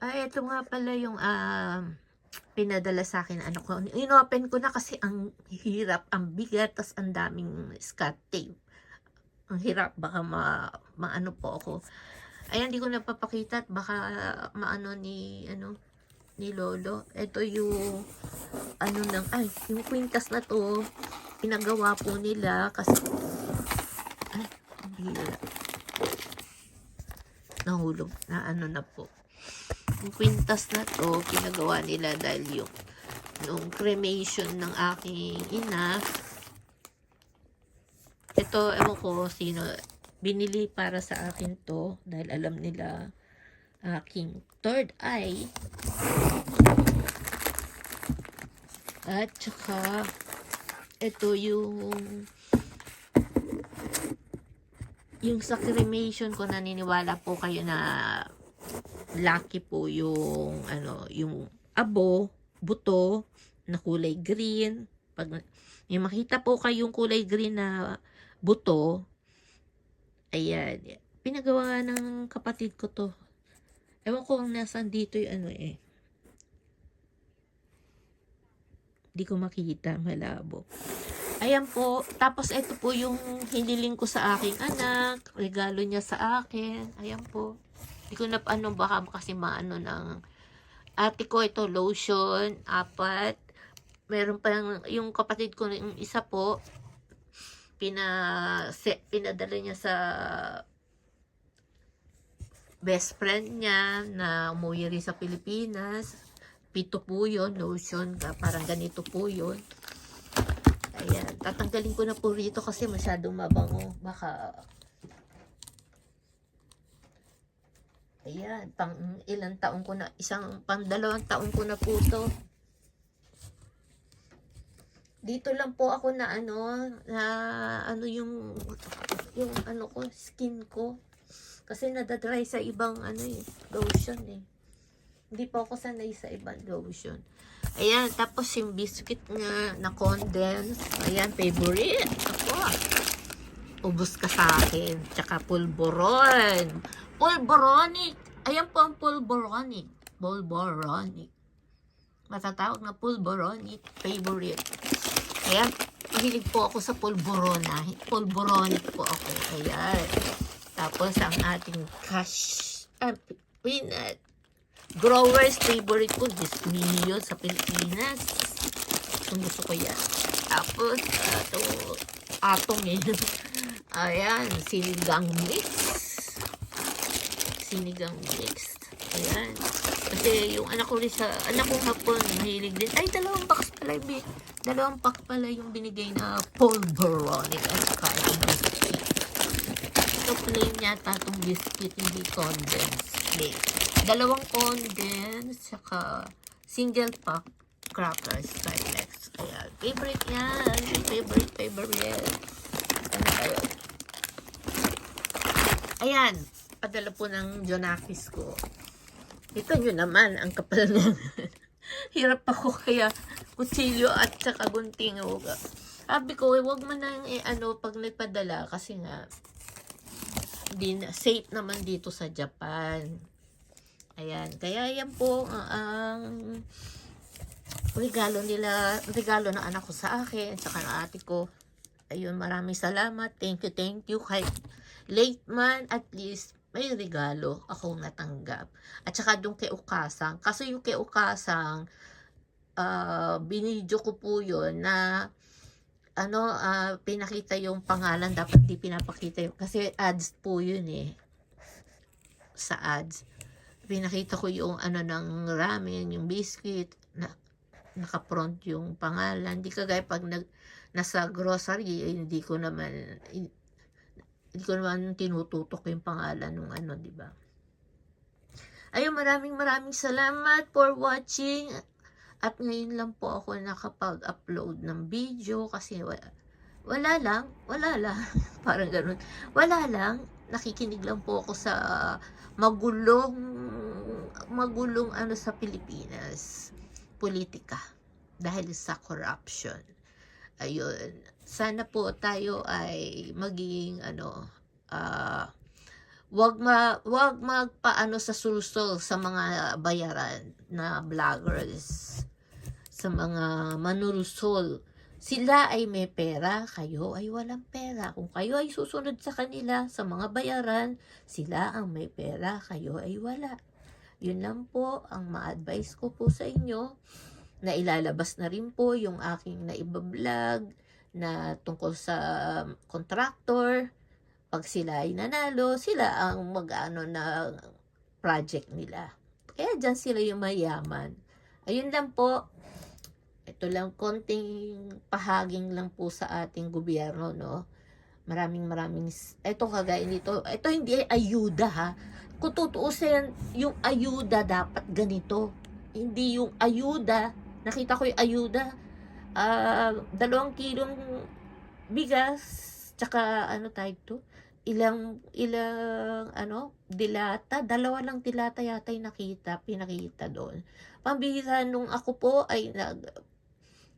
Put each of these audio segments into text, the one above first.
Ay, ito nga pala yung ah, pinadala sa akin. Ano ko, inopen ko na kasi ang hirap, ang bigat, tas ang daming scotch tape. Ang hirap, baka ma, maano po ako. Ayan, hindi ko napapakita at baka maano ni, ano, ni Lolo. Ito yung, ano nang, ay, yung kwintas na to, pinagawa po nila kasi, ay, hirap. Nahulog na ano na po. Yung kwintas na to, pinagawa nila dahil yung nung cremation ng aking ina. Ito, ewan ko sino, binili para sa akin to dahil alam nila aking third eye. At saka, ito yung yung sa cremation ko naniniwala po kayo na lucky po yung ano yung abo buto na kulay green pag may makita po kayong kulay green na buto ayan pinagawa ng kapatid ko to ewan ko kung nasan dito yung ano eh di ko makita malabo Ayan po. Tapos ito po yung hiniling ko sa aking anak. Regalo niya sa akin. Ayan po. Hindi ko na ano baka kasi maano ng ate ko ito lotion. Apat. Meron pa yung, yung kapatid ko yung isa po. Pina, se, pinadala niya sa best friend niya na umuwi rin sa Pilipinas. Pito po yun, lotion. Parang ganito po yun. Ayan, tatanggalin ko na po rito kasi masyadong mabango. Baka... Ayan, pang ilang taon ko na, isang pang dalawang taon ko na po to. Dito lang po ako na ano, na ano yung, yung ano ko, skin ko. Kasi nadadry sa ibang ano eh, lotion eh. Hindi po ako sanay sa ibang lotion. Ayan, tapos yung biscuit nga na condense. Ayan, favorite. Ubus ka sa akin. Tsaka pulboron. Pulboronic. Ayan po ang pulboronic. Pulboronic. Matatawag na pulboronic. Favorite. Ayan, mahilig po ako sa pulborona. Pulboronic po ako. Ayan. Tapos ang ating cash, ah, peanut growers favorite ko Dismillo sa Pilipinas gusto ko yan tapos ato atong eh ayan sinigang mix sinigang mix ayan kasi yung anak ko rin sa anak ko hapon mahilig din ay dalawang box pala yung dalawang pack pala yung binigay na pulveronic at yung biscuit ito plain yata itong biscuit hindi condensed plain dalawang condensed, saka single pack crackers, Skylex. Ayan. Favorite yan. Favorite, favorite. Ano? Ayan. Padala po ng Jonakis ko. Ito nyo naman, ang kapal na. Hirap ako kaya kutsilyo at saka gunting. Huwag. Sabi ko, eh, wag mo nang eh, ano, pag nagpadala kasi nga, din safe naman dito sa Japan. Ayan. Kaya yan po ang ang regalo nila, regalo ng anak ko sa akin, saka ng ate ko. Ayun, maraming salamat. Thank you, thank you. Kahit late man, at least may regalo akong natanggap. At saka doon kay Ukasang. Kasi yung kay Ukasang, uh, binidyo ko po yun na ano, ah, pinakita yung pangalan. Dapat di pinapakita yung, kasi ads po yun eh. Sa ads pinakita ko yung ano ng ramen, yung biscuit, na naka-front yung pangalan. Hindi kagaya pag nag, nasa grocery, eh, hindi ko naman, hindi ko naman tinututok yung pangalan ng ano, di ba? Ayun, maraming maraming salamat for watching. At ngayon lang po ako nakapag-upload ng video kasi wala, wala lang, wala lang, parang ganun. Wala lang, nakikinig lang po ako sa magulong magulong ano sa Pilipinas politika dahil sa corruption. Ayun. Sana po tayo ay maging ano ah wag ma wag magpaano sa sulsol sa mga bayaran na vloggers sa mga manurusol sila ay may pera kayo ay walang pera. Kung kayo ay susunod sa kanila sa mga bayaran sila ang may pera kayo ay wala yun lang po ang ma-advise ko po sa inyo na ilalabas na rin po yung aking naibablog na tungkol sa contractor pag sila ay nanalo, sila ang mag-ano na project nila. Kaya dyan sila yung mayaman. Ayun lang po. Ito lang konting pahaging lang po sa ating gobyerno, no? Maraming maraming, ito kagaya nito, ito hindi ay ayuda ha. Kung tutuusin, yung ayuda dapat ganito. Hindi yung ayuda, nakita ko yung ayuda, ah dalawang kilong bigas, tsaka ano tayo to, ilang ilang ano dilata dalawa lang dilata yata yung nakita pinakita doon pambihira nung ako po ay nag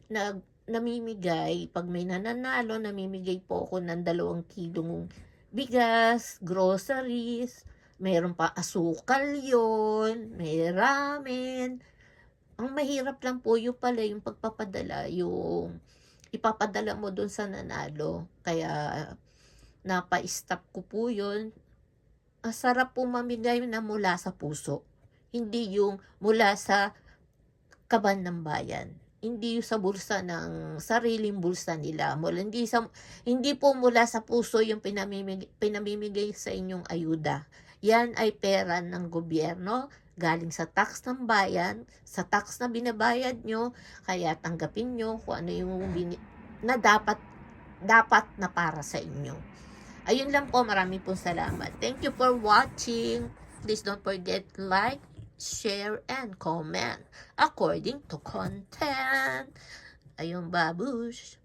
nag namimigay pag may nananalo namimigay po ako ng dalawang kilong bigas groceries mayroon pa asukal yon may ramen ang mahirap lang po yung pala yung pagpapadala yung ipapadala mo doon sa nanalo kaya napa-stop ko po yun. Ang sarap po mamigay na mula sa puso. Hindi yung mula sa kaban ng bayan. Hindi sa bulsa ng sariling bulsa nila. Mula, hindi, sa, hindi po mula sa puso yung pinamimigay, pinamimigay sa inyong ayuda. Yan ay pera ng gobyerno galing sa tax ng bayan, sa tax na binabayad nyo, kaya tanggapin nyo kung ano yung bini- na dapat dapat na para sa inyo. Ayun lang po, maraming pong salamat. Thank you for watching. Please don't forget like, share, and comment according to content. Ayun, babush.